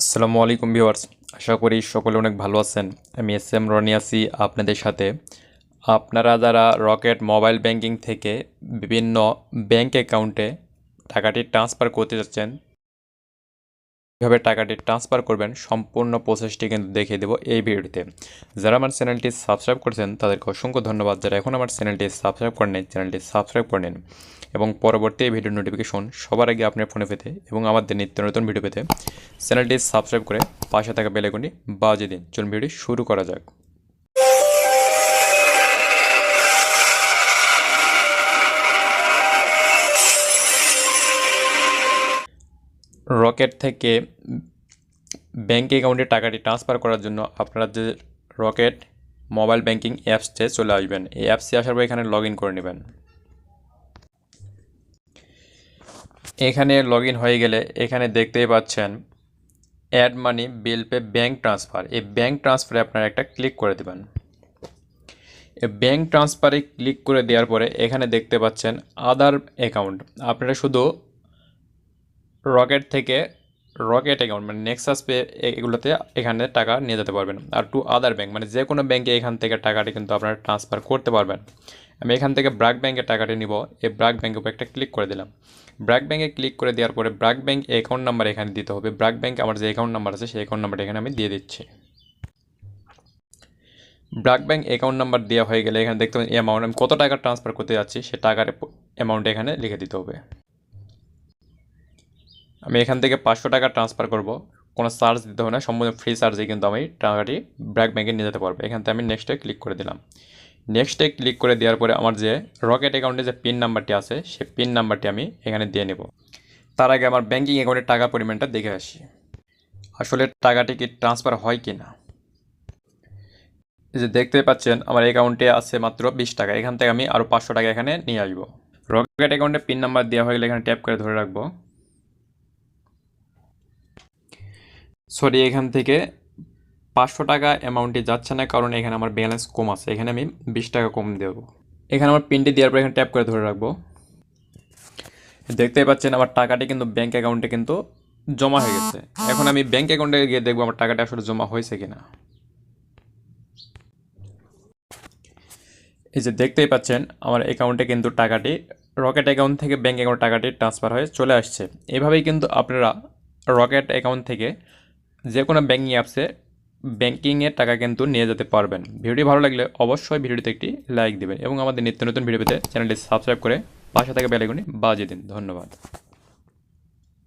আসসালামু আলাইকুম ভিউয়ার্স। আশা করি সকলে অনেক ভালো আছেন। আমি এস এম রনি আছি আপনাদের সাথে। আপনারা যারা রকেট মোবাইল ব্যাংকিং থেকে বিভিন্ন ব্যাংক অ্যাকাউন্টে টাকাটি ট্রান্সফার করতে যাচ্ছেন, কীভাবে টাকাটি ট্রান্সফার করবেন সম্পূর্ণ প্রসেসটি কিন্তু দেখিয়ে দেবো এই ভিডিওতে যারা আমার চ্যানেলটি সাবস্ক্রাইব করেছেন, তাদেরকে অসংখ্য ধন্যবাদ। যারা এখন আমার চ্যানেলটি সাবস্ক্রাইব করে চ্যানেলটি সাবস্ক্রাইব করে নিন। এবং পরবর্তী এই ভিডিও নোটিফিকেশন সবার আগে আপনার ফোনে পেতে এবং আমাদের নিত্য নতুন ভিডিও পেতে চ্যানেলটি সাবস্ক্রাইব করে পাশে থাকা বেলাইকনটি বাজিয়ে দিন। চলুন ভিডিও শুরু করা যাক। রকেট থেকে ব্যাঙ্ক অ্যাকাউন্টে টাকাটি ট্রান্সফার করার জন্য আপনারা যে রকেট মোবাইল ব্যাংকিং অ্যাপসে চলে আসবেন, এই অ্যাপসে আসার পর এখানে লগ করে নেবেন। এখানে লগ হয়ে গেলে এখানে দেখতেই পাচ্ছেন add money bill pay bank transfer এই ব্যাঙ্ক ট্রান্সফারে আপনারা একটা ক্লিক করে দেবেন। এই ব্যাঙ্ক ট্রান্সফারে ক্লিক করে দেওয়ার পরে এখানে দেখতে পাচ্ছেন আদার অ্যাকাউন্ট আপনারা শুধু রকেট থেকে রকেট অ্যাকাউন্ট মানে নেক্সাস পে এগুলোতে এখানে টাকা নিয়ে যেতে পারবেন। আর টু আদার ব্যাঙ্ক মানে যে কোনো ব্যাঙ্কে এখান থেকে টাকাটি কিন্তু আপনারা ট্রান্সফার করতে পারবেন। আমি এখান থেকে ব্র্যাক ব্যাঙ্কে টাকাটি নিব। এই ব্র্যাক ব্যাঙ্কের উপর একটা ক্লিক করে দিলাম। ব্র্যাক ব্যাঙ্কে ক্লিক করে দেওয়ার পরে ব্র্যাক ব্যাঙ্ক অ্যাকাউন্ট নাম্বার এখানে দিতে হবে। ব্র্যাক ব্যাঙ্ক আমার যে অ্যাকাউন্ট নাম্বার আছে, সেই অ্যাকাউন্ট নাম্বারটা এখানে আমি দিয়ে দিচ্ছি। ব্র্যাক ব্যাঙ্ক অ্যাকাউন্ট নাম্বার দেওয়া হয়ে গেলে এখানে দেখতে পাবেন অ্যামাউন্ট আমি কত টাকা ট্রান্সফার করতে যাচ্ছি সে টাকার অ্যামাউন্ট এখানে লিখে দিতে হবে। আমি এখান থেকে পাঁচশো টাকা ট্রান্সফার করব। কোনো চার্জ দিতে হবে না, সম্পূর্ণ ফ্রি চার্জে কিন্তু আমি টাকাটি ব্র্যাক ব্যাঙ্কে নিয়ে যেতে পারব। এখান থেকে আমি নেক্সটে ক্লিক করে দিলাম। নেক্সটে ক্লিক করে দেওয়ার পরে আমার যে রকেট অ্যাকাউন্টে যে পিন নাম্বারটি আছে সেই পিন নাম্বারটি আমি এখানে দিয়ে নেব। তার আগে আমার ব্যাঙ্কিং অ্যাকাউন্টের টাকা পরিমাণটা দেখে আসি। আসলে টাকাটি কি ট্রান্সফার হয় কি না? যে দেখতে পাচ্ছেন, আমার অ্যাকাউন্টে আছে মাত্র বিশ টাকা। এখান থেকে আমি আরও পাঁচশো টাকা এখানে নিয়ে আসব। রকেট অ্যাকাউন্টে পিন নাম্বার দেওয়া হয়ে গেলে এখানে ট্যাপ করে ধরে রাখব। সরি এখান থেকে পাঁচশো টাকা অ্যামাউন্টে যাচ্ছে না, কারণ এখানে আমার ব্যালেন্স কম আছে। এখানে আমি বিশ টাকা কম দেবো। এখানে আমার পিনটি দেওয়ার পর এখানে ট্যাপ করে ধরে রাখব। দেখতেই পাচ্ছেন আমার টাকাটি কিন্তু ব্যাঙ্ক অ্যাকাউন্টে কিন্তু জমা হয়ে গেছে। এখন আমি ব্যাঙ্ক অ্যাকাউন্টে গিয়ে দেখব আমার টাকাটা আসলে জমা হয়েছে কিনা। এই যে দেখতেই পাচ্ছেন আমার অ্যাকাউন্টে কিন্তু টাকাটি রকেট অ্যাকাউন্ট থেকে ব্যাঙ্ক অ্যাকাউন্ট টাকাটি ট্রান্সফার হয়ে চলে আসছে। এভাবেই কিন্তু আপনারা রকেট অ্যাকাউন্ট থেকে যে কোনো ব্যাঙ্কিং অ্যাপসে ব্যাঙ্কিংয়ের টাকা কিন্তু নিয়ে যেতে পারবেন। ভিডিওটি ভালো লাগলে অবশ্যই ভিডিওটিতে একটি লাইক দেবেন এবং আমাদের নিত্য নতুন ভিডিও পেতে চ্যানেলটি সাবস্ক্রাইব করে পাশে থাকা বেলাগুনি বাজিয়ে দিন। ধন্যবাদ।